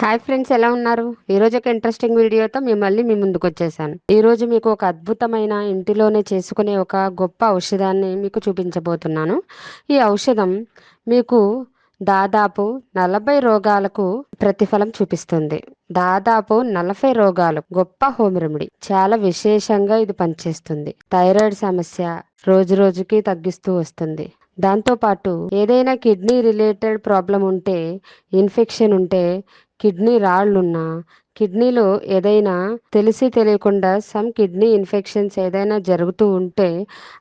Hi friends ఎలా ఉన్నారు? ఈ ఒక ఇంట్రెస్టింగ్ వీడియోతో మిమ్మల్ని మీ ముందుకు వచ్చేసాను ఈరోజు మీకు ఒక అద్భుతమైన ఇంటిలోనే చేసుకునే ఒక గొప్ప ఔషధాన్ని మీకు చూపించబోతున్నాను. ఈ ఔషధం మీకు దాదాపు నలభై రోగాలకు ప్రతిఫలం చూపిస్తుంది. దాదాపు నలభై రోగాలు గొప్ప హోమ్ రెమెడీ చాలా విశేషంగా ఇది పనిచేస్తుంది. థైరాయిడ్ సమస్య రోజు రోజుకి తగ్గిస్తూ వస్తుంది. దాంతో పాటు ఏదైనా కిడ్నీ రిలేటెడ్ ప్రాబ్లం ఉంటే ఇన్ఫెక్షన్ ఉంటే కిడ్నీ రాళ్ళున్నా కిడ్నీలో ఏదైనా తెలిసి తెలియకుండా సమ్ కిడ్నీ ఇన్ఫెక్షన్స్ ఏదైనా జరుగుతూ ఉంటే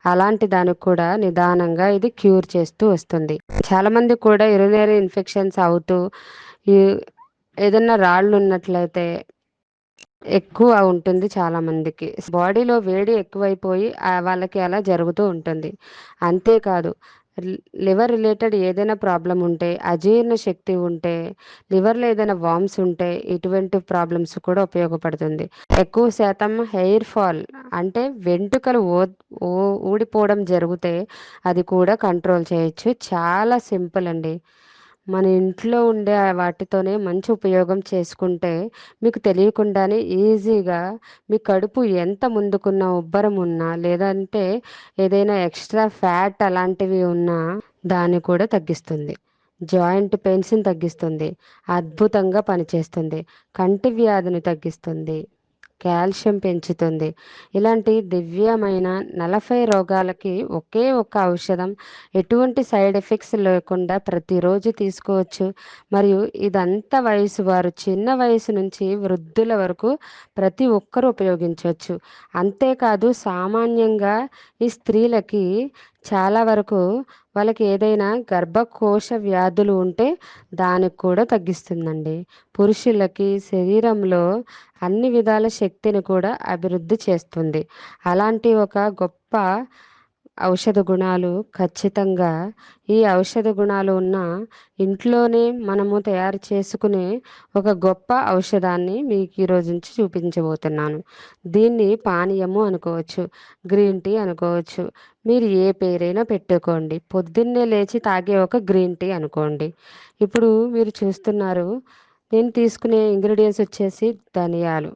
అలాంటి దానికి కూడా నిదానంగా ఇది క్యూర్ చేస్తూ వస్తుంది. చాలామంది కూడా యురినరీ ఇన్ఫెక్షన్స్ అవుతూ ఏదైనా రాళ్ళు ఉన్నట్లయితే ఎక్కువ ఉంటుంది చాలా మందికి బాడీలో వేడి ఎక్కువైపోయి వాళ్ళకి అలా జరుగుతూ ఉంటుంది. అంతేకాదు లివర్ రిలేటెడ్ ఏదైనా ప్రాబ్లం ఉంటే అజీర్ణ శక్తి ఉంటే లివర్లో ఏదైనా వామ్స్ ఉంటే ఇటువంటి ప్రాబ్లమ్స్ కూడా ఉపయోగపడుతుంది. ఎక్కువ శాతం హెయిర్ ఫాల్ అంటే వెంట్రుకలు ఓ ఊడిపోవడం జరిగితే అది కూడా కంట్రోల్ చేయొచ్చు. చాలా సింపుల్ అండి. మన ఇంట్లో ఉండే వాటితోనే మంచి ఉపయోగం చేసుకుంటే మీకు తెలియకుండానే ఈజీగా మీ కడుపు ఎంత ముందుకున్న ఉబ్బరం ఉన్నా లేదంటే ఏదైనా ఎక్స్ట్రా ఫ్యాట్ అలాంటివి ఉన్నా దాన్ని కూడా తగ్గిస్తుంది. జాయింట్ పెయిన్స్ని తగ్గిస్తుంది. అద్భుతంగా పనిచేస్తుంది. కంటి వ్యాధిని తగ్గిస్తుంది. కాల్షియం పెంచుతుంది. ఇలాంటి దివ్యమైన నలభై రోగాలకి ఒకే ఒక ఔషధం ఎటువంటి సైడ్ ఎఫెక్ట్స్ లేకుండా ప్రతిరోజు తీసుకోవచ్చు. మరియు ఇదంతా వయసు వారు చిన్న వయసు నుంచి వృద్ధుల వరకు ప్రతి ఒక్కరూ ఉపయోగించవచ్చు. అంతేకాదు సామాన్యంగా ఈ స్త్రీలకి చాలా వరకు వాళ్ళకి ఏదైనా గర్భకోశ వ్యాధులు ఉంటే దానికి కూడా తగ్గిస్తుందండి. పురుషులకి శరీరంలో అన్ని విధాల శక్తిని కూడా అభివృద్ధి చేస్తుంది. అలాంటి ఒక గొప్ప ఔషధ గుణాలు ఖచ్చితంగా ఈ ఔషధ గుణాలు ఉన్న ఇంట్లోనే మనము తయారు చేసుకునే ఒక గొప్ప ఔషధాన్ని మీకు ఈరోజు నుంచి చూపించబోతున్నాను. దీన్ని పానీయము అనుకోవచ్చు గ్రీన్ టీ అనుకోవచ్చు. మీరు ఏ పేరైనా పెట్టుకోండి. పొద్దున్నే లేచి తాగే ఒక గ్రీన్ టీ అనుకోండి. ఇప్పుడు మీరు చూస్తున్నారు నేను తీసుకునే ఇంగ్రీడియంట్స్ వచ్చేసి ధనియాలు.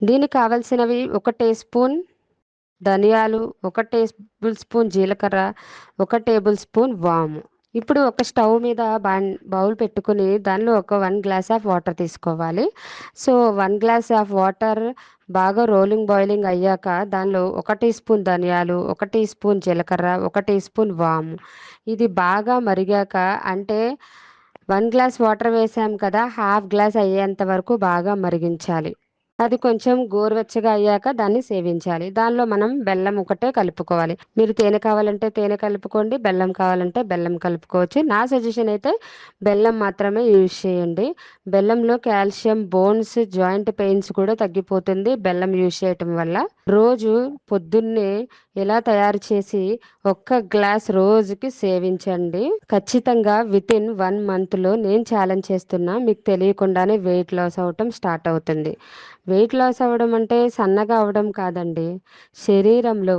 దీనికి కావలసినవి ఒక టీ స్పూన్ ధనియాలు ఒక టేబుల్ స్పూన్ జీలకర్ర ఒక టేబుల్ స్పూన్ వాము. ఇప్పుడు ఒక స్టవ్ మీద బౌల్ పెట్టుకుని దానిలో ఒక వన్ గ్లాస్ ఆఫ్ వాటర్ తీసుకోవాలి. So one glass of water బాగా రోలింగ్ బాయిలింగ్ అయ్యాక దానిలో ఒక టీ స్పూన్ ధనియాలు ఒక టీ స్పూన్ జీలకర్ర ఒక టీ స్పూన్ వాము. ఇది బాగా మరిగాక అంటే వన్ గ్లాస్ వాటర్ వేసాం కదా హాఫ్ గ్లాస్ అయ్యేంత వరకు బాగా మరిగించాలి. అది కొంచెం గోరువెచ్చగా అయ్యాక దాన్ని సేవించాలి. దానిలో మనం బెల్లం ఒకటే కలుపుకోవాలి. మీరు తేనె కావాలంటే తేనె కలుపుకోండి బెల్లం కావాలంటే బెల్లం కలుపుకోవచ్చు. నా సజెషన్ అయితే బెల్లం మాత్రమే యూజ్ చేయండి. బెల్లంలో కాల్షియం బోన్స్ జాయింట్ పెయిన్స్ కూడా తగ్గిపోతుంది బెల్లం యూజ్ చేయటం వల్ల. రోజు పొద్దున్నే ఇలా తయారు చేసి ఒక్క గ్లాస్ రోజుకి సేవించండి. ఖచ్చితంగా విత్ ఇన్ వన్ మంత్లో నేను ఛాలెంజ్ చేస్తున్నా. మీకు తెలియకుండానే వెయిట్ లాస్ అవటం స్టార్ట్ అవుతుంది. వెయిట్ లాస్ అవ్వడం అంటే సన్నగా అవడం కాదండి. శరీరంలో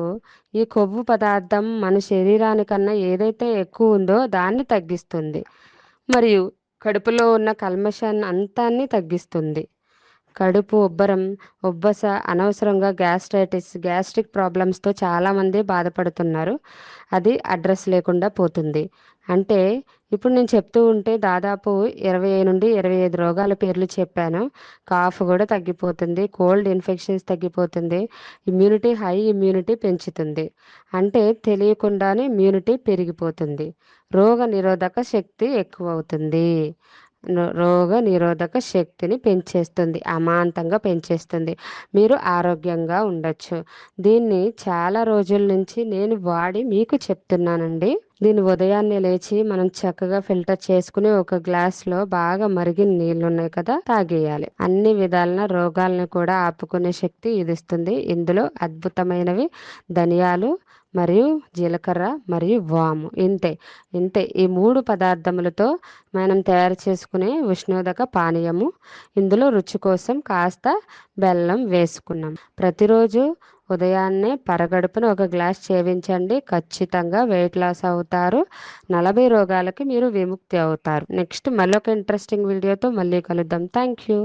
ఈ కొవ్వు పదార్థం మన శరీరానికన్నా ఏదైతే ఎక్కువ ఉందో దాన్ని తగ్గిస్తుంది. మరియు కడుపులో ఉన్న కల్మషాన్ని అంతాన్ని తగ్గిస్తుంది. కడుపు ఉబ్బరం ఉబ్బస అనవసరంగా గ్యాస్ట్రైటిస్ గ్యాస్ట్రిక్ ప్రాబ్లమ్స్తో చాలామంది బాధపడుతున్నారు. అది అడ్రస్ లేకుండా పోతుంది. అంటే ఇప్పుడు నేను చెప్తూ ఉంటే దాదాపు ఇరవై నుండి ఇరవై ఐదు రోగాల పేర్లు చెప్పాను. కాఫ్ కూడా తగ్గిపోతుంది కోల్డ్ ఇన్ఫెక్షన్స్ తగ్గిపోతుంది ఇమ్యూనిటీ హై ఇమ్యూనిటీ పెంచుతుంది. అంటే తెలియకుండానే ఇమ్యూనిటీ పెరిగిపోతుంది. రోగ నిరోధక శక్తి ఎక్కువ అవుతుంది రోగ నిరోధక శక్తిని పెంచేస్తుంది అమాంతంగా పెంచేస్తుంది. మీరు ఆరోగ్యంగా ఉండొచ్చు. దీన్ని చాలా రోజుల నుంచి నేను వాడి మీకు చెప్తున్నానండి. దీన్ని ఉదయాన్నే లేచి మనం చక్కగా ఫిల్టర్ చేసుకుని ఒక గ్లాస్లో బాగా మరిగిన నీళ్ళు ఉన్నాయి కదా తాగేయాలి. అన్ని విధాలన రోగాలను కూడా ఆపుకునే శక్తి ఇది ఇస్తుంది. ఇందులో అద్భుతమైనవి ధనియాలు మరియు జీలకర్ర మరియు వాము. ఇంతే. ఇంతే. ఈ మూడు పదార్థములతో మనం తయారు చేసుకునే ఉష్ణోదక పానీయము. ఇందులో రుచి కోసం కాస్త బెల్లం వేసుకున్నాం. ప్రతిరోజు ఉదయాన్నే పరగడుపున ఒక గ్లాస్ సేవించండి. ఖచ్చితంగా వెయిట్ లాస్ అవుతారు. నలభై రోగాలకి మీరు విముక్తి అవుతారు. నెక్స్ట్ మళ్ళీ ఒక ఇంట్రెస్టింగ్ వీడియోతో మళ్ళీ కలుద్దాం. Thank you.